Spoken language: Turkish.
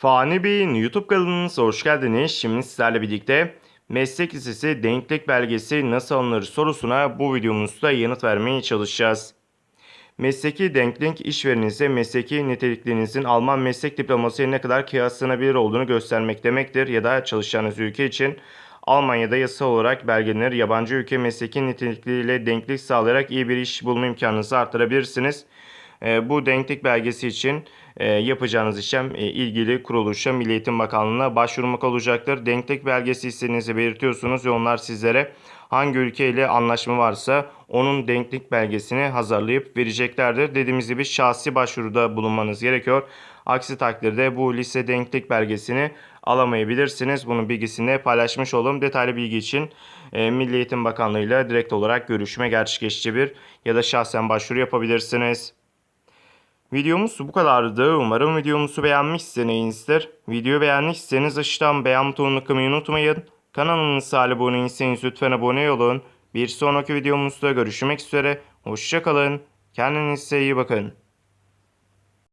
Fani Bey'in YouTube kanalınıza hoş geldiniz. Şimdi sizlerle birlikte meslek lisesi denklik belgesi nasıl alınır sorusuna bu videomuzda yanıt vermeye çalışacağız. Mesleki denklik işverenize mesleki niteliklerinizin Alman meslek diplomasıyla ne kadar kıyaslanabilir olduğunu göstermek demektir ya da çalışacağınız ülke için Almanya'da yasal olarak belgelenir. Yabancı ülke mesleki nitelikleriyle denklik sağlayarak iyi bir iş bulma imkanınızı artırabilirsiniz. E, bu denklik belgesi için e, yapacağınız işlem e, ilgili kuruluşa Milli Eğitim Bakanlığı'na başvurmak olacaktır. Denklik belgesi istediğinizi belirtiyorsunuz ve onlar sizlere hangi ülkeyle anlaşma varsa onun denklik belgesini hazırlayıp vereceklerdir. Dediğimiz gibi şahsi başvuruda bulunmanız gerekiyor. Aksi takdirde bu lise denklik belgesini alamayabilirsiniz. Bunun bilgisini paylaşmış oldum. Detaylı bilgi için e, Milli Eğitim Bakanlığı ile direkt olarak görüşme gerçekleştirebilir ya da şahsen başvuru yapabilirsiniz. Videomuz bu kadardı. Umarım videomuzu beğenmişsinizdir. Videoyu beğenmişseniz aşağıdan beğen butonuna tıklamayı unutmayın. Kanalımıza abone değilseniz lütfen abone olun. Bir sonraki videomuzda görüşmek üzere. Hoşçakalın. Kendinize iyi bakın.